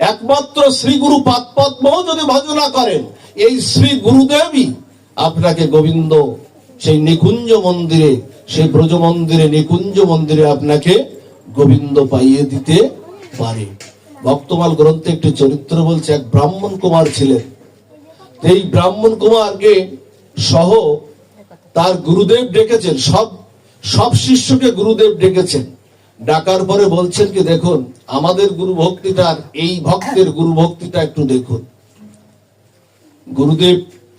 একমাত্র শ্রী গুরু পাদপদ্ম যদি ভজনা করেন, এই শ্রী গুরুদেবই আপনাকে গোবিন্দ, সেই নিকুঞ্জ মন্দিরে, সেই ব্রজ মন্দিরে, নিকুঞ্জ মন্দিরে আপনাকে গোবিন্দ পাইয়ে দিতে পারে। ভক্তমাল গ্রন্থে একটি চরিত্র বলছে, এক ব্রাহ্মণ কুমার ছিলেন। এই ব্রাহ্মণ কুমারকে সহ তার গুরুদেব ডেকেছেন, সব সব শিষ্যকে গুরুদেব ডেকেছেন। ডাকার পরে বলছেন কি, দেখুন, আমাদের গুরু ভক্তিটার এই ভক্তের গুরু ভক্তিটা একটু দেখুন। গুরুদেব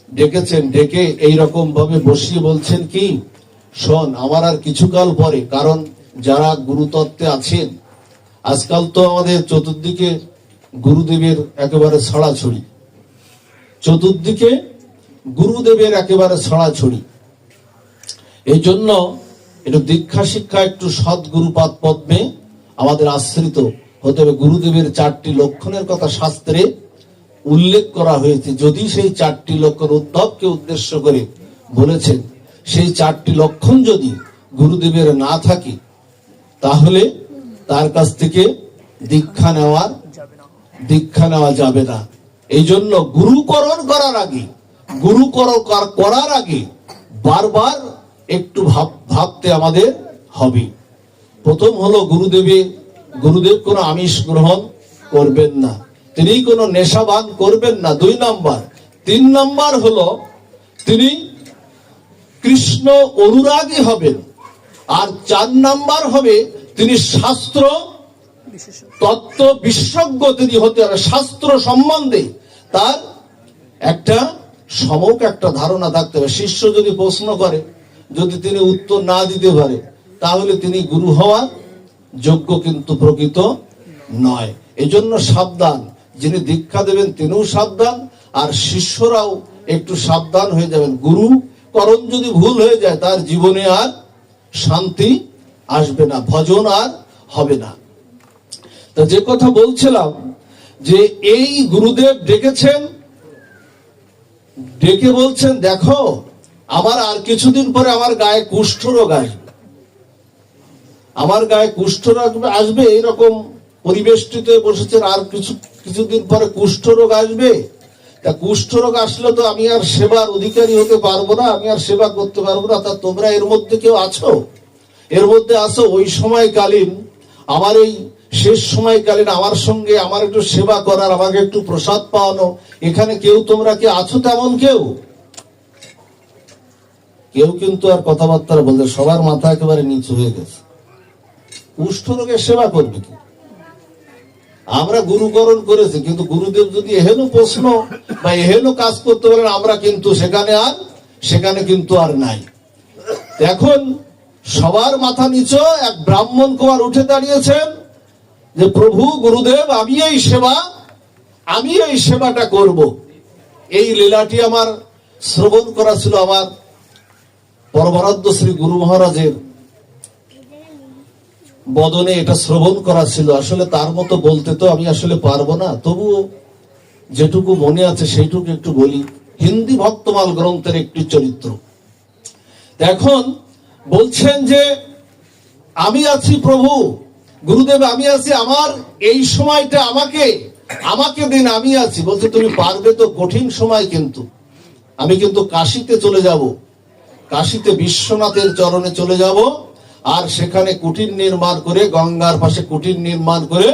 ডেকেছেন, ডেকে এই রকম ভাবে বসিয়ে বলছেন কি, শোন, আমার আর কিছুকাল পরে, কারণ যারা গুরুতত্ত্বে আছেন, আজকাল তো আমাদের চতুর্দিকে গুরুদেবের একেবারে ছড়াছড়ি। চতুর্দিকে গুরুদেবের একেবারে ছড়াছড়ি। এই জন্য একটু দীক্ষা শিক্ষা, একটু সদ্গুরুপাদ পদ্মে আমাদের আশ্রিত হতে হবে। গুরুদেবের চারটি লক্ষণের কথা শাস্ত্রে উল্লেখ করা হয়েছে। যদি সেই চারটি লক্ষণ উদ্ধবকে উদ্দেশ্য করে বলেছেন, সেই চারটি লক্ষণ যদি গুরুদেবের না থাকে, তাহলে তার কাছ থেকে দীক্ষা নেওয়ার দীক্ষা নেওয়া যাবে না। এই জন্য গুরুকরণ করার আগে, গুরুকরণ কর- করার আগে বারবার একটু ভাব, ভাবতে আমাদের হবে। প্রথম হলো গুরুদেবে, গুরুদেব কোনো আমিষ গ্রহণ করবেন না। তিনি কোনো নেশাবান করবেন না, দুই নাম্বার। তিন নাম্বার হলো, তিনি কৃষ্ণ অনুরাগী হবেন। আর চার নাম্বার হবে, তিনি শাস্ত্র তত্ত্ব বিশেষজ্ঞ তিনি হতে হবে, শাস্ত্র সম্বন্ধে তার একটা সমক, একটা ধারণা থাকতে হবে। শিষ্য যদি প্রশ্ন করে যদি তিনি উত্তর না দিতে পারে, তাহলে তিনি গুরু হওয়ার যোগ্য কিন্তু প্রকৃত নয়। এজন্য সাবধান। যিনি দীক্ষা দেবেন তিনিও সাবধান, আর শিষ্যরাও একটু সাবধান হয়ে যাবেন। গুরু করণ যদি ভুল হয়ে যায়, তার জীবনে আর শান্তি আসবে না, ভজন আর হবে না। তা যে কথা বলছিলাম যে এই গুরুদেব ডেকেছেন, ডেকে বলছেন, দেখো আমার আর কিছুদিন পরে আমার গায়ে কুষ্ঠ রোগ আসবে। আমার গায়ে কুষ্ঠ রোগ আসবে এইরকম পরিবেষ্টিত বসেছেন আর কিছু, কিছুদিন পরে কুষ্ঠ রোগ আসবে। তা কুষ্ঠ রোগ আসলে তো আমি আর সেবার অধিকারী হতে পারব না, আমি আর সেবা করতে পারব না। তা তোমরা এর মধ্যে কেউ আছো? এর মধ্যে আছো ওই সময়কালীন, আমার এই শেষ সময়কালীন আমার সঙ্গে আমার একটু সেবা করার, আমাকে একটু প্রসাদ পাওয়ানো, এখানে কেউ তোমরা কি আছো তেমন কেউ? কেউ কিন্তু আর কথাবার্তা বলতে সবার মাথা একেবারে নিচু হয়ে গেছে। কুষ্ঠ রোগের সেবা করবে কি? আমরা গুরুকরণ করেছি, কিন্তু গুরুদেব যদি এহেন প্রশ্ন বা এহেন কাজ করতে পারেন আমরা কিন্তু সেখানে আর, সেখানে কিন্তু আর নাই। এখন সবার মাথা নিচু, এক ব্রাহ্মণ কুমার উঠে দাঁড়িয়েছেন যে, প্রভু, গুরুদেব, আমি এই সেবা, আমি এই সেবাটা করব। এই লীলাটি আমার শ্রবণ করা ছিল আমার পরমারাধ্য শ্রী গুরু মহারাজের বদনে এটা শ্রবণ করা ছিল। আসলে তার মতো বলতে তো আমি আসলে পারব না। তবুও যেটুকু মনে আছে সেইটুকু একটু বলি। হিন্দি ভক্তমাল গ্রন্থের একটি চরিত্র। এখন বলছেন যে, আমি আছি প্রভু, গুরুদেব আমি আছি, আমার এই সময়টা আমাকে আমাকে দিন, আমি আছি। বলছে, তুমি পারবে তো কঠিন সময় কিন্তু। আমি কিন্তু কাশিতে চলে যাব। কাশিতে বিশ্বনাথের চরণে চলে যাব, আর সেখানে কুটির নির্মাণ করে, গঙ্গার পাশে কুটির নির্মাণ করে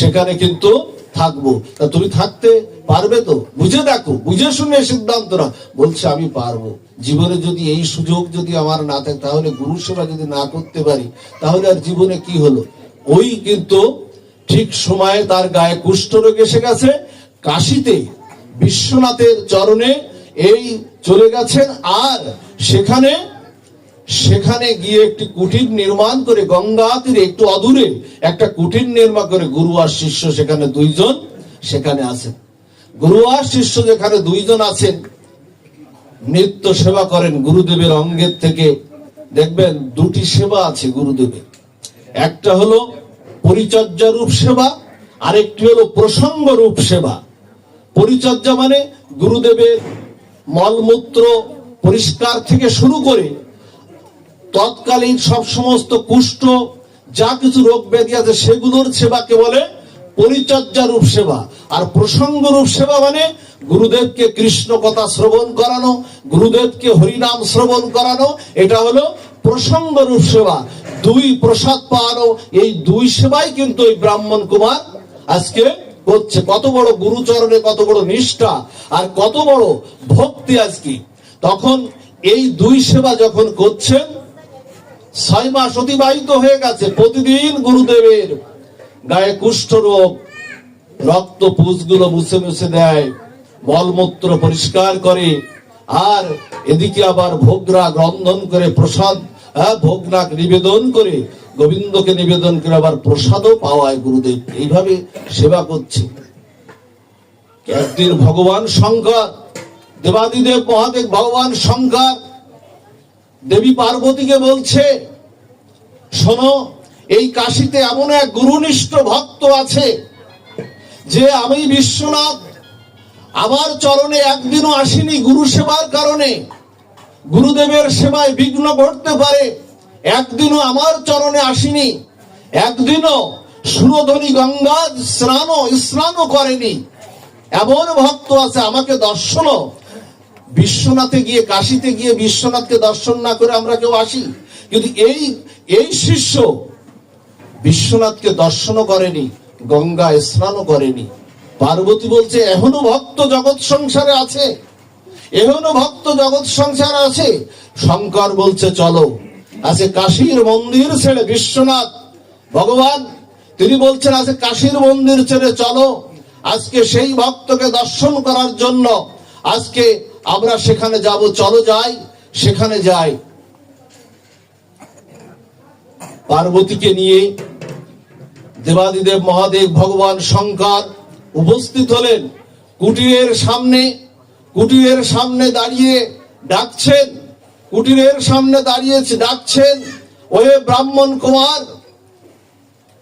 সেখানে কিন্তু থাকব। তা তুমি থাকতে পারবে তো? বুঝে দেখো, বুঝে শুনে সিদ্ধান্ত না বলছে, আমি পারব। জীবনে যদি এই সুযোগ যদি আমার না থাকে, তাহলে গুরু সেবা যদি না করতে পারি, তাহলে আর জীবনে কি হলো? ওই কিন্তু ঠিক সময়ে তার গায়ে কুষ্ঠরোগ এসে গেছে। কাশিতে বিশ্বনাথের চরণে এই চলে গেছেন, আর সেখানে সেখানে গিয়ে একটি কুটির নির্মাণ করে গঙ্গা তীরে, একটু অদূরে একটা কুটির নির্মাণ করে গুরু আর শিষ্য সেখানে দুইজন সেখানে আছেন। গুরু আর শিষ্য যেখানে দুইজন আছেন, নিত্য সেবা করেন গুরুদেবের অঙ্গের থেকে। দেখবেন দুটি সেবা আছে গুরুদেবের। একটা হলো পরিচর্যা রূপ সেবা, আরেকটি হলো প্রসঙ্গ রূপ সেবা। পরিচর্যা মানে গুরুদেবের মলমূত্র পরিষ্কার থেকে শুরু করে তৎকালীন সব সমস্ত কুষ্ঠ, যা কিছু রোগ ব্যাধি আছে সেগুলোর সেবাকে বলে পরিচর্যা রূপ সেবা। আর প্রসঙ্গ রূপ সেবা মানে গুরুদেবকে কৃষ্ণ কথা শ্রবণ করানো, গুরুদেবকে হরিনাম শ্রবণ করানো, এটা হলো প্রসঙ্গ রূপ সেবা। দুই প্রসাদ পাওয়ানো, এই দুই সেবাই কিন্তু এই ব্রাহ্মণ কুমার আজকে করছে। কত বড় গুরুচরণে কত বড় নিষ্ঠা, আর কত বড় ভক্তি আজকে। তখন এই দুই সেবা যখন করছেন, ছয় মাস অতিবাহিত হয়ে গেছে প্রতিদিন গুরুদেবের গায়ে কুষ্ঠ রোগ, রক্ত পুষগুলো মুছে মুছে দেয়, মলমূত্র পরিষ্কার করে, আর এদিকে আবার ভোগরাগ রন্ধন করে প্রসাদ ভোগরাগ নিবেদন করে, গোবিন্দকে নিবেদন করে আবার প্রসাদও পাওয়ায় গুরুদেব। এইভাবে সেবা করছে। একদিন ভগবান শঙ্কর দেবাদিদেব মহাদেব ভগবান শঙ্কর দেবী পার্বতীকে বলছে, শোনো, এই কাশিতে এমন এক গুরুনিষ্ঠ ভক্ত আছে যে আমি বিশ্বনাথ, আমার চরণে একদিনও আসিনি গুরু সেবার কারণে। গুরুদেবের সেবায় বিঘ্ন ঘটতে পারে, একদিনও আমার চরণে আসেনি, একদিনও সুরধ্বনি গঙ্গা স্নানও স্নানও করেনি। এমন ভক্ত আছে, আমাকে দর্শনও বিশ্বনাথে গিয়ে, কাশিতে গিয়ে বিশ্বনাথকে দর্শন না করে আমরা কেউ আসি? কিন্তু এই এই শিষ্য বিশ্বনাথকে দর্শনও করেনি গঙ্গা স্নানও করেনি, পার্বতী বলছে, এখনও ভক্ত জগৎ সংসারে আছে, এখনও ভক্ত জগৎ সংসারে আছে। শঙ্কর বলছে, চলো আছে কাশীর মন্দির ছেড়ে বিশ্বনাথ, ভগবান, তিনি বলছেন আছে কাশীর মন্দির ছেড়ে চলো, আজকে সেই ভক্তকে দর্শন করার জন্য, আজকে আমরা সেখানে যাব, চলো যাই, সেখানে যাই। পার্বতীকে নিয়ে দেবাদিদেব মহাদেব ভগবান শঙ্কর উপস্থিত হলেন। কুটিরের সামনে কুটিরের সামনে দাঁড়িয়ে ডাকছেন। কুটিরের সামনে দাঁড়িয়ে ডাকছেন, ওয়ে ব্রাহ্মণ কুমার,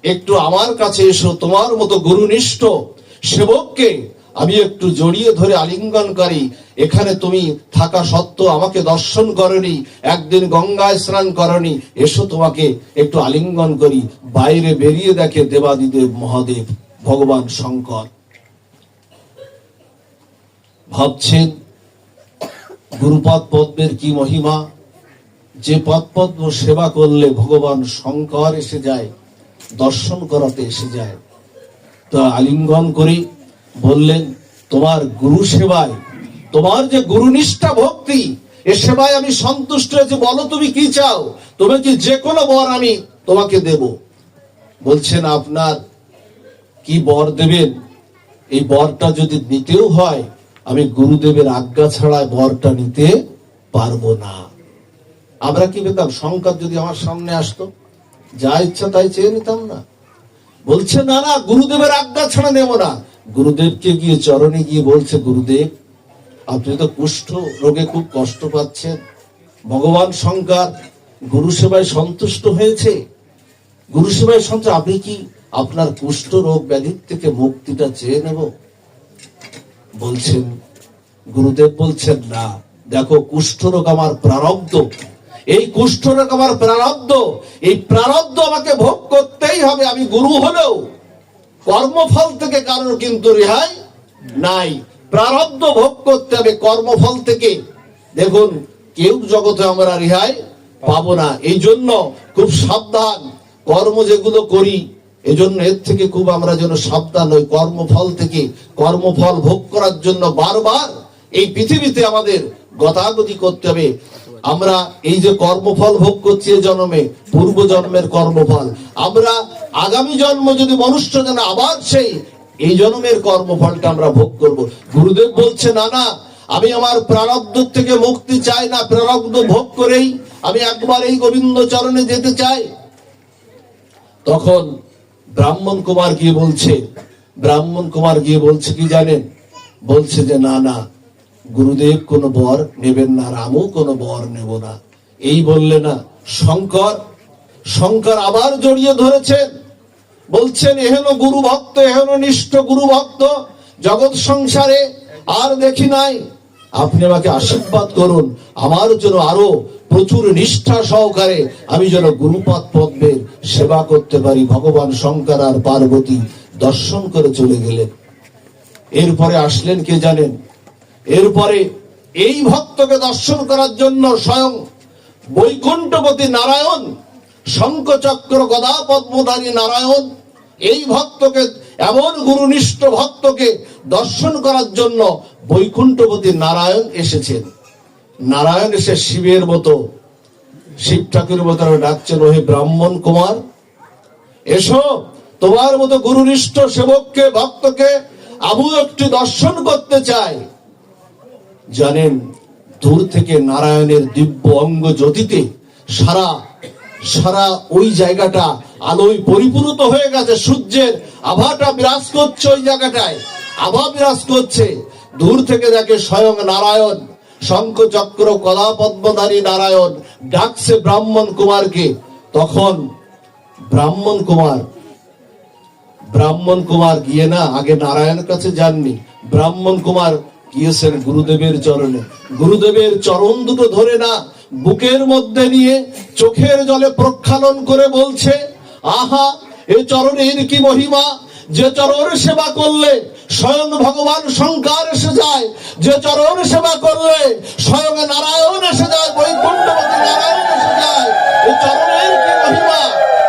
একটু আমার কাছে এসো, তোমার মতো গুরুনিষ্ঠ সেবককে আমি একটু জড়িয়ে ধরে আলিঙ্গন করি। এখানে তুমি থাকা সত্ত্বেও আমাকে দর্শন করনি, একদিন গঙ্গায় স্নান করনি। এসো তোমাকে একটু আলিঙ্গন করি। বাইরে বেরিয়ে দেখে দেবাদিদেব মহাদেব, ভগবান শঙ্কর। ভাবছেন, গুরুপদ পদ্মের কি মহিমা? যে পদ পদ্ম সেবা করলে ভগবান শঙ্কর এসে যায়, দর্শন করাতে এসে যায়। তো আলিঙ্গন করে। বললেন, তোমার গুরু সেবায়, তোমার যে গুরুনিষ্ঠা ভক্তি, এ সেবায় আমি সন্তুষ্ট হয়েছি। বলো তুমি কি চাও? তুমি কি যে কোনো বর আমি তোমাকে দেব। বলছেন, আপনার কি বর দেবেন? এই বরটা যদি নিতেও হয়, আমি গুরুদেবের আজ্ঞা ছাড়া বরটা নিতে পারব না। আমরা কি পেতাম? সংকট যদি আমার সামনে আসতো, যা ইচ্ছা তাই চেয়ে নিতাম না। বলছে, না না, গুরুদেবের আজ্ঞা ছাড়া নেব না। গুরুদেবকে গিয়ে চরণে গিয়ে বলছে, গুরুদেব, আপনি তো কুষ্ঠ রোগে খুব কষ্ট পাচ্ছেন। ভগবান শঙ্কর, গুরু সেবায় সন্তুষ্ট হয়েছে। গুরু সেবায় সন্তুষ্ট, আপনি কি আপনার কুষ্ঠ রোগ ব্যাধির থেকে মুক্তিটা চেয়ে নেব? বলছেন, গুরুদেব বলছেন, না, দেখো, কুষ্ঠ রোগ আমার প্রারব্ধ। এই কুষ্ঠ রোগ আমার প্রারব্ধ। এই প্রারব্ধ আমাকে ভোগ করতেই হবে। আমি গুরু হলেও কর্মফল থেকে কারোর কিন্তু রেহাই নাই। প্রারব্ধ ভোগ করতে হবে কর্মফল থেকে। দেখুন, কেউ জগতে আমরা রেহাই পাবো না। এই জন্য খুব সাবধান কর্ম যেগুলো করি, এজন্য এর থেকে খুব আমরা যেন সাবধান হই। কর্মফল থেকে কর্মফল ভোগ করার জন্য বারবার এই পৃথিবীতে আমাদের গতাগতি করতে হবে। আমরা এই যে কর্মফল ভোগ করছি জন্মে, পূর্ব জন্মের কর্মফল। আমরা আগামী জন্ম যদি মনুষ্য যেন আবার সেই, এই জন্মের কর্মফলটা আমরা ভোগ করব। গুরুদেব বলছে, না না, আমি আমার প্রারব্ধ থেকে মুক্তি চাই না, প্রারব্ধ ভোগ করেই আমি একবার এই গোবিন্দ চরণে যেতে চাই। তখন ব্রাহ্মণ কুমার গিয়ে বলছে, ব্রাহ্মণ কুমার গিয়ে বলছে, কি জানেন? বলছে যে, না না গুরুদেব কোনো বর নেবেন না আর আমিও কোনো বর নেব না। এই বললে না, শঙ্কর শঙ্কর আবার জড়িয়ে ধরেছেন বলছেন, এহেন গুরু ভক্ত, এহেন নিষ্ঠ গুরু ভক্ত, জগৎ সংসারে আর দেখি নাই। আপনি আমাকে আশীর্বাদ করুন, আমার জন্য আরও প্রচুর নিষ্ঠা সহকারে আমি যেন গুরুপদ পদ্মের সেবা করতে পারি। ভগবান শঙ্কর আর পার্বতী দর্শন করে চলে গেলেন। এরপরে আসলেন কে জানেন? এরপরে এই ভক্তকে দর্শন করার জন্য স্বয়ং বৈকুণ্ঠপতি নারায়ণ, শঙ্খচক্র গদা পদ্মধারী নারায়ণ, এই ভক্তকে, এমন গুরুনিষ্ঠ ভক্তকে দর্শন করার জন্য বৈকুণ্ঠপতি নারায়ণ এসেছেন। নারায়ণ এসে শিবের মতো, শিব ঠাকুরের মতো ডাকছেন, ওহে ব্রাহ্মণ কুমার, এসো, তোমার মতো গুরুনিষ্ঠ সেবককে, ভক্তকে আবু একটু দর্শন করতে চাই। জানেন, দূর থেকে নারায়ণের দিব্য অঙ্গ জ্যোতিতে সারা সারা ওই জায়গাটা আলোয় পরিপূর্ত হয়ে গেছে। সূর্যের আভাটা বিরাজ করছে ওই জায়গাটায়, আভা বিরাজ করছে। দূর থেকে দেখে স্বয়ং নারায়ণ শঙ্খ চক্র কলা পদ্মধারী নারায়ণ ডাকছে ব্রাহ্মণ কুমারকে। তখন ব্রাহ্মণ কুমার ব্রাহ্মণ কুমার গিয়ে না, আগে নারায়ণের কাছে যাননি। ব্রাহ্মণ কুমার গিয়েছেন গুরুদেবের চরণে। গুরুদেবের চরণ দুটো ধরে না, বুকের মধ্যে নিয়ে চোখের জলে প্রক্ষালন করে বলছে, আহা, এ চরণের কি মহিমা? যে চরণ সেবা করলে স্বয়ং ভগবান শঙ্কর এসে যায়। যে চরণ সেবা করলে স্বয়ং নারায়ণ এসে যায় বৈকুণ্ঠপতি নারায়ণ এসে যায়। এই চরণের কি মহিমা?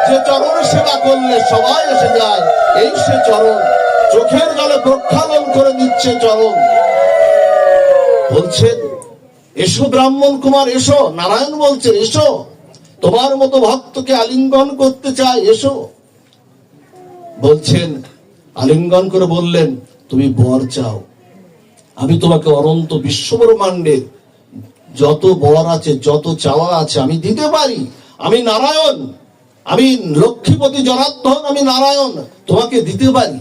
যে চরণ সেবা করলে সবাই এসে যায়। এই সে চরণ, চোখের জলে প্রক্ষালন করে দিচ্ছে চরণ। বলছেন, এসো ব্রাহ্মণ কুমার, এসো, নারায়ণ বলছেন, এসো। তোমার মতো ভক্তকে আলিঙ্গন করতে চাই, এসো। বলছেন, আলিঙ্গন করে বললেন, তুমি বর চাও। আমি তোমাকে অনন্ত বিশ্বব্রহ্মাণ্ডের যত বর আছে, যত চাওয়া আছে, আমি দিতে পারি। আমি নারায়ণ। আমি লক্ষ্মীপতি জনার্দন, আমি নারায়ণ। তোমাকে দিতে পারি।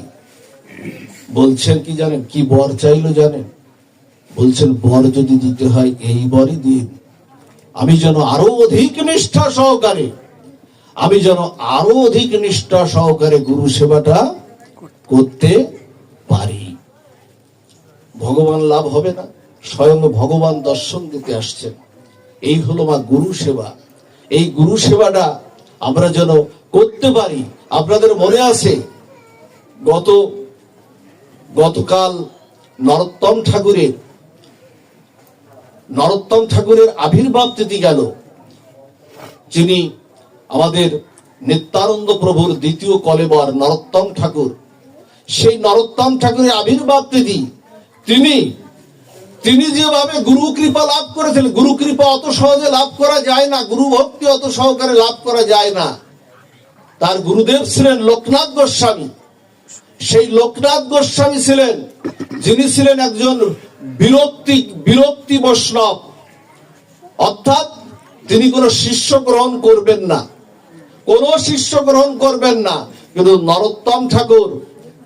বলছেন কি জানেন? কি বর চাইলো জানেন? বলছেন, বর যদি দিতে হয় এই বরই দিন। আমি যেন আরও অধিক নিষ্ঠা সহকারে, আমি যেন আরও অধিক নিষ্ঠা সহকারে গুরু সেবাটা করতে পারি। ভগবান লাভ হবে না, স্বয়ং ভগবান দর্শন দিতে আসছেন। এই হলো মা গুরু সেবা। এই গুরু সেবাটা আমরা যেন করতে পারি, আপনাদের মনে আছে? গত, গতকাল নরোত্তম ঠাকুরের নরোত্তম ঠাকুরের আবির্ভাব তিথি গেল, যিনি আমাদের নিত্যানন্দ প্রভুর দ্বিতীয় কলেবর নরোত্তম ঠাকুর, সেই নরোত্তম ঠাকুরের আবির্ভাব তিথি তিনি তিনি যেভাবে গুরু কৃপা লাভ করেছিলেন গুরু কৃপা অত সহজে লাভ করা যায় না, গুরু ভক্তি অত সহকারে লাভ করা যায় না, তার গুরুদেব ছিলেন লোকনাথ গোস্বামী। সেই লোকনাথ গোস্বামী ছিলেন, যিনি ছিলেন একজন বিরক্তি বিরক্তি বৈষ্ণব। অর্থাৎ তিনি কোনো শিষ্য গ্রহণ করবেন না। কোন শিষ্য গ্রহণ করবেন না। কিন্তু নরোত্তম ঠাকুর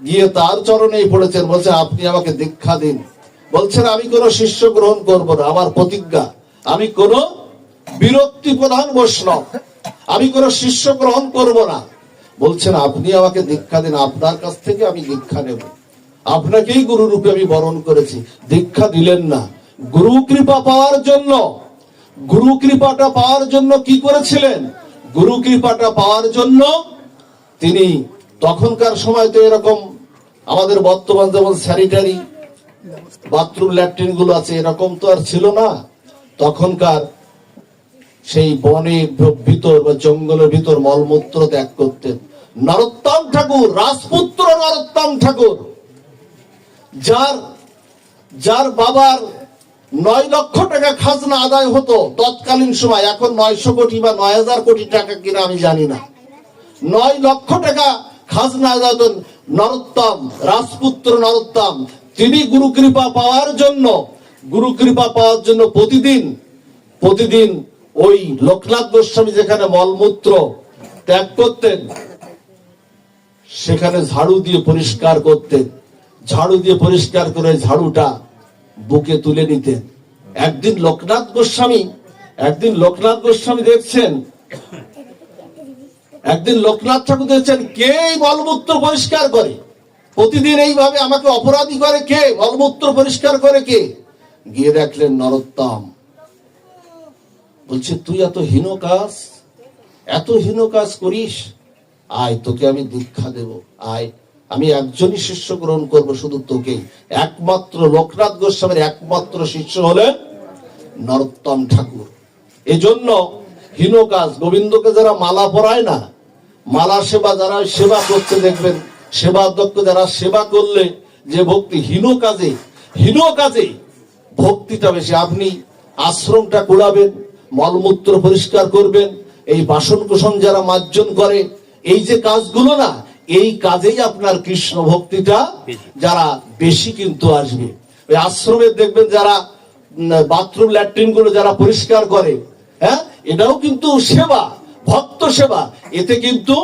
গিয়ে তার চরণেই পড়েছেন, বলছে, আপনি আমাকে দীক্ষা দিন। বলছেন, আমি কোনো শিষ্য গ্রহণ করব না, আমার প্রতিজ্ঞা, আমি কোন বিরক্তি প্রধান বৈষ্ণব, আমি কোনো শিষ্য গ্রহণ করব না। বলছেন, আপনি আমাকে দীক্ষা দিন, আপনার কাছ থেকে আমি দীক্ষা নেব। আপনাকেই গুরু রূপে আমি বরণ করেছি। দীক্ষা দিলেন না। গুরু কৃপা পাওয়ার জন্য। গুরু কৃপাটা পাওয়ার জন্য কি করেছিলেন? গুরু কৃপাটা পাওয়ার জন্য তিনি তখনকার সময় তো এরকম আমাদের বর্তমান যেমন স্যানিটারি, বাথরুম, ল্যাট্রিনগুলো আছে, এরকম তো আর ছিল না। তখনকার সেই বনে ভিতর বা জঙ্গলের ভিতর মলমূত্র ত্যাগ করতেন। নরোত্তম ঠাকুর, রাজপুত্র নরোত্তম ঠাকুর। যার যার বাবার নয় লক্ষ টাকা খাজনা আদায় হতো তৎকালীন সময়, এখন নয়শো কোটি বা নয় হাজার কোটি টাকা কিনা আমি জানি না। নয় লক্ষ টাকা খাজনা আদায় হতো নরোত্তম, রাজপুত্র নরোত্তম। তিনি গুরু কৃপা পাওয়ার জন্য গুরু কৃপা পাওয়ার জন্য প্রতিদিন প্রতিদিন ওই লোকনাথ গোস্বামী যেখানে মলমূত্র ত্যাগ করতেন, সেখানে ঝাড়ু দিয়ে পরিষ্কার করতেন। ঝাড়ু দিয়ে পরিষ্কার করে ঝাড়ুটা বুকে তুলে নিতেন। একদিন লোকনাথ গোস্বামী, একদিন লোকনাথ গোস্বামী দেখছেন, একদিন লোকনাথ ঠাকুর দেখছেন, কে মলমূত্র পরিষ্কার করে? প্রতিদিন এইভাবে আমাকে অপরাধী করে কে? মলমূত্র পরিষ্কার করে কে? গিয়ে দেখলেন নরোত্তম। বলছে, তুই এত হীন কাজ, এত হীন কাজ করিস, আয় তোকে আমি দীক্ষা দেব, আয়। আমি একজনই শিষ্য গ্রহণ করব শুধু তোকেই। একমাত্র লোকনাথ গোস্বামীর একমাত্র শিষ্য হলেন নরোত্তম ঠাকুর। এজন্য হীন কাজ গোবিন্দকে যারা মালা পরায় না, মালা সেবা যারা সেবা করতে দেখবেন, সেবা দক্ষ যারা সেবা করলে যে ভক্তি হীন কাজে হীন কাজে ভক্তিটা বেশি। আপনি আশ্রমটা কুড়াবেন, মলমূত্র পরিষ্কার করবেন, এই বাসন কুসন যারা মার্জন করে, এই যে কাজগুলো না এই কাজেই আপনার কৃষ্ণ ভক্তিটা যারা বেশি কিন্তু আসবে। ওই আশ্রমে দেখবেন যারা বাথরুম ল্যাট্রিনগুলো যারা পরিষ্কার করে হ্যাঁ এটাও কিন্তু সেবা ভক্ত সেবা। এতে কিন্তু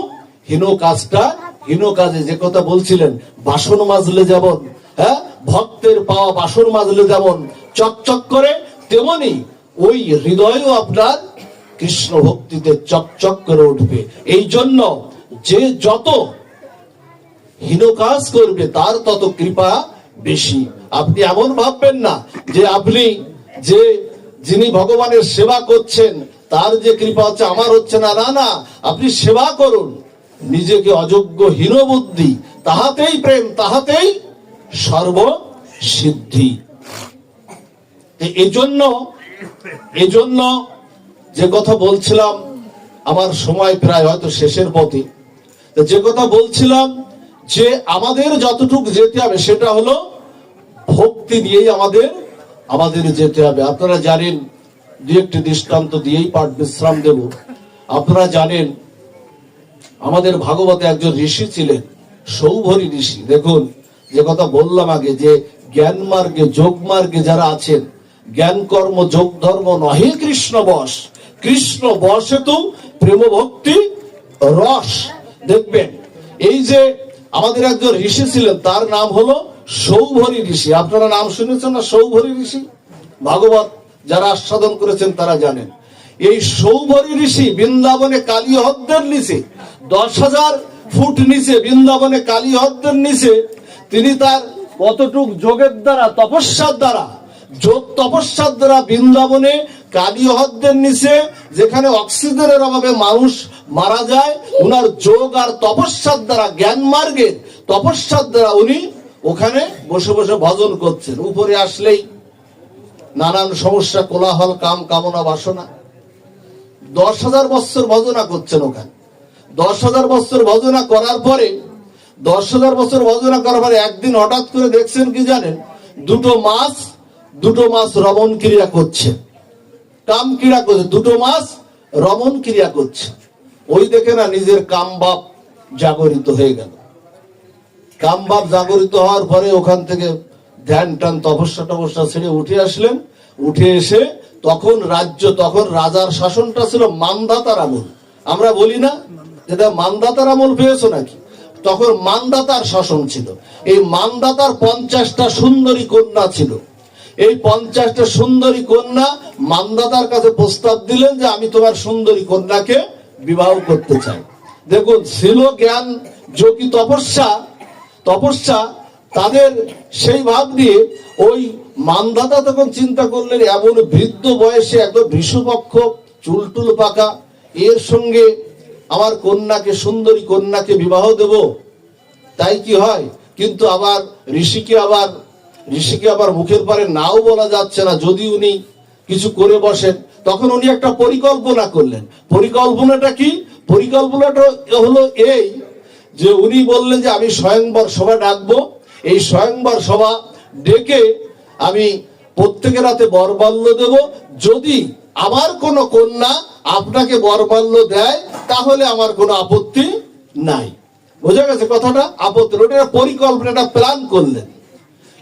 হীন কাজটা হীন কাজে যে কথা বলছিলেন বাসন মাজলে যেমন হ্যাঁ ভক্তের পাওয়া বাসন মাজলে যেমন চকচক করে তেমনি ওই হৃদয়ও আপনার কৃষ্ণ ভক্তিতে চকচক করে উঠবে। এই জন্য যে যত হীন কাজ করবে, তার তত কৃপা বেশি। আপনি এমন ভাববেন না যে আপনি যে যিনি ভগবানের সেবা করছেন, তার যে কৃপা হচ্ছে, আমার হচ্ছে না। না না, আপনি সেবা করুন। নিজেকে অযোগ্য হীন বুদ্ধি তাহাতেই প্রেম, তাহাতেই সর্ব সিদ্ধি এজন্য এজন্য যে কথা বলছিলাম, আমার সময় প্রায় হয়তো শেষের পথে। যে কথা বলছিলাম যে আমাদের যতটুকু যেতে হবে সেটা হলো ভক্তি দিয়েই আমাদের আমাদের যেতে হবে। আপনারা জানেন, দু একটি দৃষ্টান্ত দিয়েই পাঠ বিশ্রাম দেব। আপনারা জানেন, আমাদের ভাগবতে একজন ঋষি ছিলেন, সৌভরী ঋষি। দেখুন, যে কথা বললাম আগে, যে জ্ঞান মার্গে, যোগ মার্গে যারা আছেন, জ্ঞান কর্ম, যোগ ধর্ম নহে কৃষ্ণ বস কৃষ্ণ বসে তো প্রেম ভক্তি রস। দেখবেন, এই যে আমাদের একজন ঋষি ছিলেন, তার নাম হলো সৌভরী ঋষি। আপনারা নাম শুনেছেন না সৌভরী ঋষি? ভাগবত যারা আস্বাদন করেছেন তারা জানেন। এই সৌভরী ঋষি বৃন্দাবনে কালী হদ্দের নিচে, দশ হাজার ফুট নিচে বৃন্দাবনে কালী হদ্দের নিচে, তিনি তার কতটুক যোগের দ্বারা, তপস্যার দ্বারা, যোগ তপস্যার দ্বারা বৃন্দাবনে কালী হদ্দের নিচে, যেখানে অক্সিজেনের অভাবে মানুষ মারা যায়, উনার যোগ আর তপস্যার দ্বারা, জ্ঞান মার্গের তপস্যার দ্বারা উনি ওখানে বসে বসে ভজন করছেন। উপরে আসলেই নানান সমস্যা, কোলাহল, কাম কামনা, বাসনা। দশ হাজার বছর ভজনা করছেন ওখানে। দশ হাজার বছর ভজনা করার পরে, দশ হাজার বছর ভজনা করার পরে একদিন হঠাৎ করে দেখছেন কি জানেন? দুটো মাছ দুটো মাছ রমণ ক্রিয়া করছে। কাম ক্রিয়া করছে, দুটো মাছ রমণ ক্রিয়া করছে। ওই দেখে না নিজের কাম বাপ জাগরিত হয়ে গেল। কাম বাপ জাগরিত হওয়ার পরে ওখান থেকে ধ্যান টান তপস্যা টপস্যা ছেড়ে উঠে আসলেন। উঠে এসে তখন রাজ্য, তখন রাজার শাসনটা ছিল মানদাতার আমল। আমরা বলি না, যেটা মানদাতার আমল পেয়েছ নাকি? তখন মানদাতার শাসন ছিল। এই মানদাতার পঞ্চাশটা সুন্দরী কন্যা ছিল। এই পঞ্চাশটা সুন্দরী কন্যা মানদাতার কাছে প্রস্তাব দিলেন যে আমি তোমার সুন্দরী কন্যাকে বিবাহ করতে চাই। দেখুন, ছিল জ্ঞান, যোগী তপস্যা। তপস্যা তাদের সেই ভাব নিয়ে ওই মানদাতা তখন চিন্তা করলেন, এমন বৃদ্ধ বয়সে একদম ভীষপক্ষ, চুলটুল পাকা, এর সঙ্গে আমার কন্যাকে, সুন্দরী কন্যাকে বিবাহ দেব। তাই কি হয়? কিন্তু আবার ঋষিকে আবার ঋষিকে আবার মুখের পারে নাও বলা যাচ্ছে না, যদি উনি কিছু করে বসেন, তখন উনি একটা পরিকল্পনা করলেন। পরিকল্পনাটা কি? পরিকল্পনাটা হলো এই যে উনি বললেন যে আমি স্বয়ংবর সভা ডাকবো। এই স্বয়ংবর সভা ডেকে আমি প্রত্যেকের হাতে বরবাল্য দেব। যদি আমার কোন কন্যা আপনাকে বরবাল্য দেয়, তাহলে আমার কোনো আপত্তি নাই। বোঝা গেছে কথাটা? আপত্তি ওটা পরিকল্পনা প্ল্যান করলেন।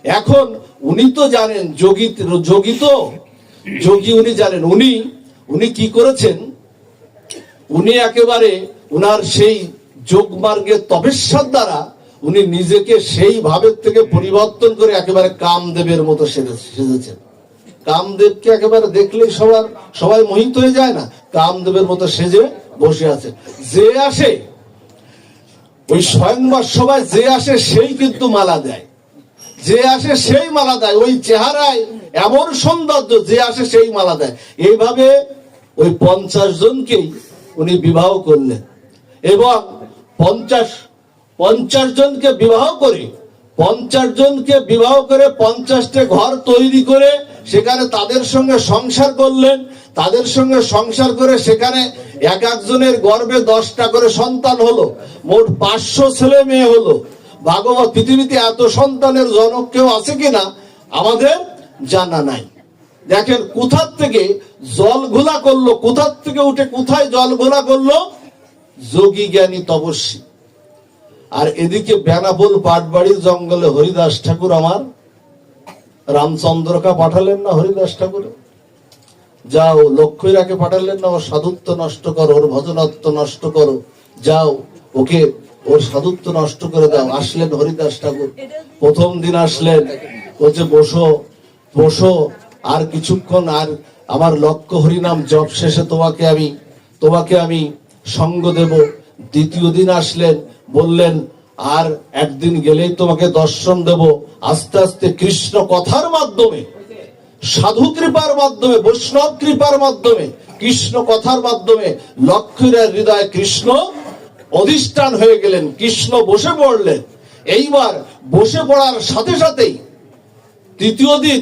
এখন উনি তো জানেন, যোগী যোগী তো, যোগী উনি জানেন। উনি উনি কি করেছেন? উনি একেবারে উনার সেই যোগ মার্গের তপস্যার দ্বারা উনি নিজেকে সেই ভাবের থেকে পরিবর্তন করে একেবারে কামদেবের মতো সেজে- সেজেছেন। কামদেবকে একেবারে দেখলেই সবার, সবাই মোহিত হয়ে যায় না। কামদেবের মতো সেজে বসে আছে। যে আসে, ওই স্বয়ংবার সবাই যে আসে, সেই কিন্তু মালা দেয়। যে আসে সেই মালা দেয়। ওই চেহারায় এমন সৌন্দর্য যে আসে সেই মালা দেয়। এইভাবে ওই পঞ্চাশ জনকেই উনি বিবাহ করলেন। এবং পঞ্চাশ পঞ্চাশ জনকে বিবাহ করে, পঞ্চাশ জনকে বিবাহ করে পঞ্চাশটা ঘর তৈরি করে সেখানে তাদের সঙ্গে সংসার করলেন। তাদের সঙ্গে সংসার করে সেখানে এক একজনের গর্ভে দশটা করে সন্তান হলো। মোট পাঁচশো ছেলে মেয়ে হলো। ভাগবত পৃথিবীতে এত সন্তানের জনক কেউ আছে কিনা, আমাদের জানা নাই। দেখেন, কোথার থেকে জল ঘোলা করল, কোথার থেকে উঠে কোথায় জল ঘোলা করল? যোগী জ্ঞানী তপস্বী। আর এদিকে বেনাপোল পাটবাড়ির জঙ্গলে হরিদাস ঠাকুর আমার, রামচন্দ্রকা পাঠালেন না হরিদাস ঠাকুর? যাও, লক্ষ্মীরাকে পাঠালেন না ওর সাধুত্ব নষ্ট করো, ওর ভজনত্ব নষ্ট করো, যাও, ওকে ওর সাধুত্ব নষ্ট করে দাও। আসলেন হরিদাস ঠাকুর। প্রথম দিন আসলেন। বলছে, বসো বসো। আর কিছুক্ষণ, আর আমার লক্ষ্য হরিনাম জপ শেষে তোমাকে আমি তোমাকে আমি সঙ্গ দেব। দ্বিতীয় দিন আসলেন, বললেন, আর একদিন গেলেই তোমাকে দর্শন দেব আস্তে আস্তে কৃষ্ণ কথার মাধ্যমে, সাধু কৃপার মাধ্যমে, বৈষ্ণব কৃপার মাধ্যমে, কৃষ্ণ কথার মাধ্যমে, লক্ষ্মীর হৃদয় কৃষ্ণ অধিষ্ঠান হয়ে গেলেন, কৃষ্ণ বসে পড়লেন। এইবার বসে পড়ার সাথে সাথেই তৃতীয় দিন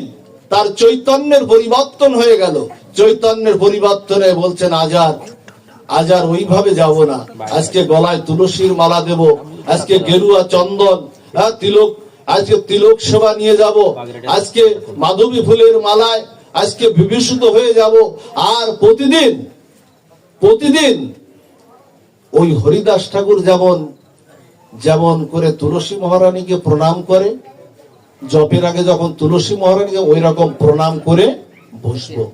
তার চৈতন্যের পরিবর্তন হয়ে গেল। চৈতন্যের পরিবর্তনে বলছেন আজার আজার ওইভাবে যাব না। আজকে গলায় তুলসীর মালা দেব, আজকে গেরুয়া চন্দন হ্যাঁ তিলক, আজকে তিলক সেবা নিয়ে যাব, আজকে মাধবী ফুলের মালায়, আজকে বিভূষিত হয়ে যাব। আর প্রতিদিন প্রতিদিন ওই হরিদাস ঠাকুর যেমন যেমন করে তুলসী মহারানীকে প্রণাম করে, জপের আগে যখন তুলসী মহারানীকে ওই রকম প্রণাম করে বসবো।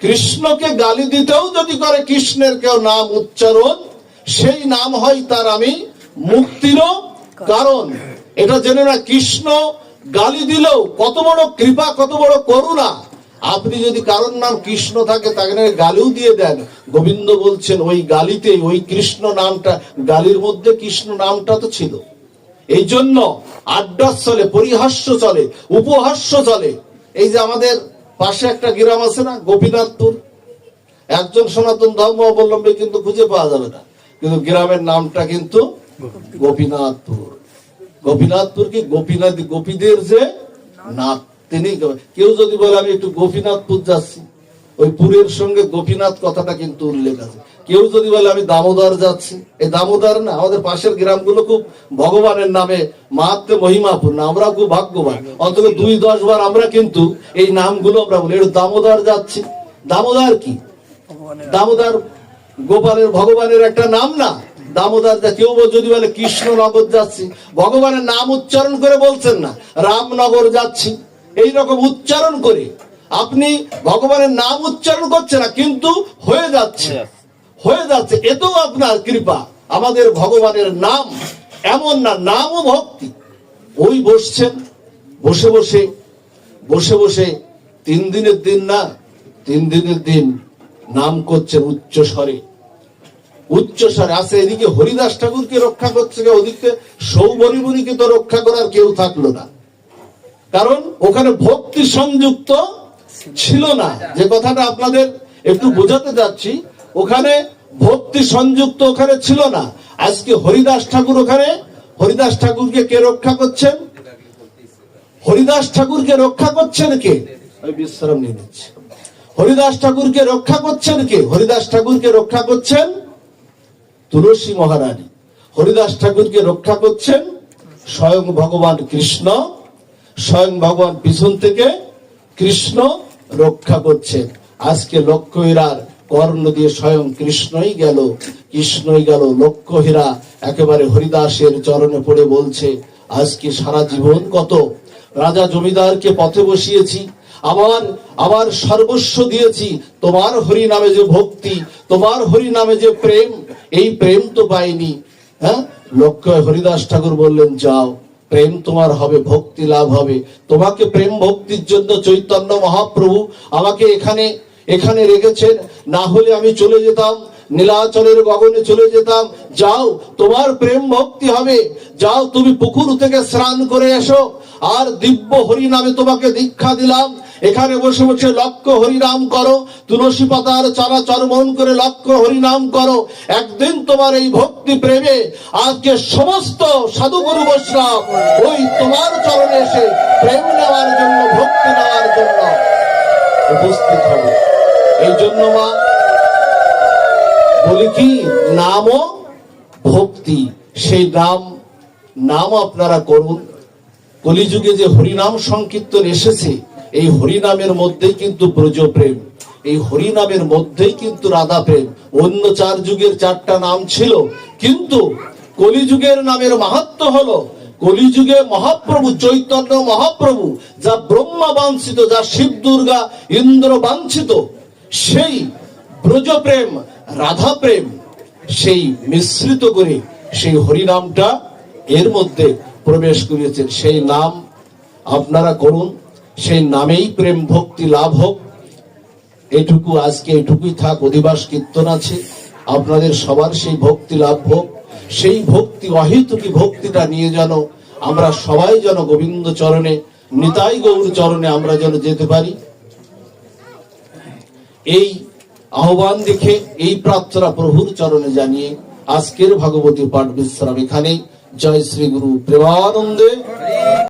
কৃষ্ণকে গালি দিতেও যদি করে কৃষ্ণের কেউ নাম উচ্চারণ, সেই নাম হয় তার আমি মুক্তিরও কারণ। এটা জেনে না, কৃষ্ণ গালি দিলেও কত বড় কৃপা, কত বড় করুণা। আপনি যদি কারোর নাম কৃষ্ণ থাকে তাকে গালিও দিয়ে দেন। গোবিন্দ বলছেন ওই গালিতে ওই কৃষ্ণ নামটা গালির মধ্যে কৃষ্ণ নামটা তো ছিল। এই জন্য আড্ডা চলে পরিহাস্য চলে উপহাস্য চলে। এই যে আমাদের পাশে একটা গ্রাম আছে না গোপীনাথপুর। একজন সনাতন ধর্ম অবলম্বী কিন্তু খুঁজে পাওয়া যাবে না। কিন্তু গ্রামের নামটা কিন্তু গোপীনাথপুর। গোপীনাথপুর কি গোপীনাথ গোপীদের যে নাথ? তিনি কেউ যদি বলে, আমি একটু গোপীনাথপুর যাচ্ছি। ওই পুরের সঙ্গে গোপীনাথ কথাটা কিন্তু উল্লেখ আছে। কেউ যদি বলে, আমি দামোদর যাচ্ছি। এই দামোদর না, আমাদের পাশের গ্রামগুলো খুব ভগবানের নামে মাহাত্মে মহিমাপূর্ণ আমরা খুব ভাগ্যবান। অন্তত দুই, দশ বার আমরা কিন্তু এই নামগুলো আমরা বলি। একটু দামোদর যাচ্ছি। দামোদর কি? দামোদর গোপালের, ভগবানের একটা নাম না। দামোদর যা, কেউ যদি বলে, কৃষ্ণনগর যাচ্ছি। ভগবানের নাম উচ্চারণ করে বলছেন না, রামনগর যাচ্ছি। এই রকম উচ্চারণ করে। আপনি ভগবানের নাম উচ্চারণ করছেন না কিন্তু হয়ে যাচ্ছে। হয়ে যাচ্ছে। এতেও আপনার কৃপা। আমাদের ভগবানের নাম এমন না নামও ভক্তি। ওই বসছেন বসে বসে বসে বসে তিন দিনের দিন না তিন দিনের দিন নাম করছেন উচ্চ স্বরে। উচ্চ স্বরে আছে এদিকে হরিদাস ঠাকুরকে রক্ষা করছে ওদিকে সৌবরিমণিকে তো রক্ষা করার কেউ থাকল না। কারণ ওখানে ভক্তি সংযুক্ত ছিল না। যে কথাটা আপনাদের একটু বোঝাতে যাচ্ছি, ওখানে ভক্তি সংযুক্ত ওখানে ছিল না। আজকে হরিদাস ঠাকুর ওখানে, হরিদাস ঠাকুরকে কে রক্ষা করছেন? হরিদাস ঠাকুরকে রক্ষা করছেন কে? বিশ্রাম নিয়ে নিচ্ছি। হরিদাস ঠাকুরকে রক্ষা করছেন কে? হরিদাস ঠাকুরকে রক্ষা করছেন তুলসী মহারানী। হরিদাস ঠাকুরকে রক্ষা করছেন স্বয়ং ভগবান কৃষ্ণ। স্বয়ং ভগবান পিছন থেকে কৃষ্ণ রক্ষা করছেন আজকে লক্ষ্যহীরার কর্ণ দিয়ে স্বয়ং কৃষ্ণই গেল কৃষ্ণই গেল লক্ষ্যহীরা একেবারে হরিদাসের চরণে পড়ে বলছে, আজকে সারা জীবন কত? রাজা জমিদারকে পথে বসিয়েছি আমার আমার সর্বস্ব দিয়েছি, তোমার হরি নামে যে ভক্তি, তোমার হরি নামে যে প্রেম, এই প্রেম তো পাইনি। হ্যাঁ? লক্ষ্য হরিদাস ঠাকুর বললেন, যাও। প্রেম তোমার হবে, ভক্তি লাভ হবে। তোমাকে প্রেম ভক্তির জন্য চৈতন্য মহাপ্রভু আমাকে এখানে এখানে রেখেছেন। না হলে আমি চলে যেতাম, নীলাচলের গগনে চলে যেতাম। যাও, তোমার প্রেম ভক্তি হবে। যাও, তুমি পুকুর থেকে স্নান করে এসো। আর দিব্য হরি নামে তোমাকে দীক্ষা দিলাম। এখানে বসে বসে লক্ষ হরিনাম করো। তুলসী পাতার চারা চরমন করে লক্ষ হরিনাম করো। একদিন তোমার এই ভক্তি প্রেমে আজকে সমস্ত সাধুগুরু বৈষ্ণব ওই তোমার চরণে এসে প্রেম নেওয়ার জন্য, ভক্তি নেওয়ার জন্য উপস্থিত হবে। এই জন্য মা, বলি কি নাম ভক্তি। সেই নাম নাম আপনারা করুন। কলিযুগে যে হরিনাম সংকীর্তন এসেছে, এই হরিনামের মধ্যেই কিন্তু ব্রজ প্রেম। এই হরিনামের মধ্যেই কিন্তু রাধা প্রেম। অন্য চার যুগের চারটা নাম ছিল, কিন্তু কলিযুগের নামের মাহাত্ম হলো কলিযুগে মহাপ্রভু চৈতন্য মহাপ্রভু, যা ব্রহ্মা বাঞ্ছিত, যা শিব দুর্গা ইন্দ্র বাঞ্ছিত। সেই ব্রজপ্রেম রাধা প্রেম, সেই মিশ্রিত করে সেই হরিনামটা এর মধ্যে প্রবেশ করিয়েছেন, সেই নাম আপনারা করুন, সেই নামেই প্রেম ভক্তি লাভ হোক। এটুকু আজকে এটুকুই থাক, অধিবাস কীর্তন আছে। আপনাদের সবার সেই ভক্তি লাভ হোক, সেই ভক্তি অহেতুকি ভক্তিটা নিয়ে যেন আমরা সবাই যেন গোবিন্দ চরণে, নিতাই গৌর চরণে আমরা যেন যেতে পারি। এই আহ্বান দেখে, এই প্রার্থনা প্রভুর চরণে জানিয়ে আজকের ভগবতী পাঠ বিশ্রাম এখানেই। জয় শ্রী গুরু প্রেমানন্দে।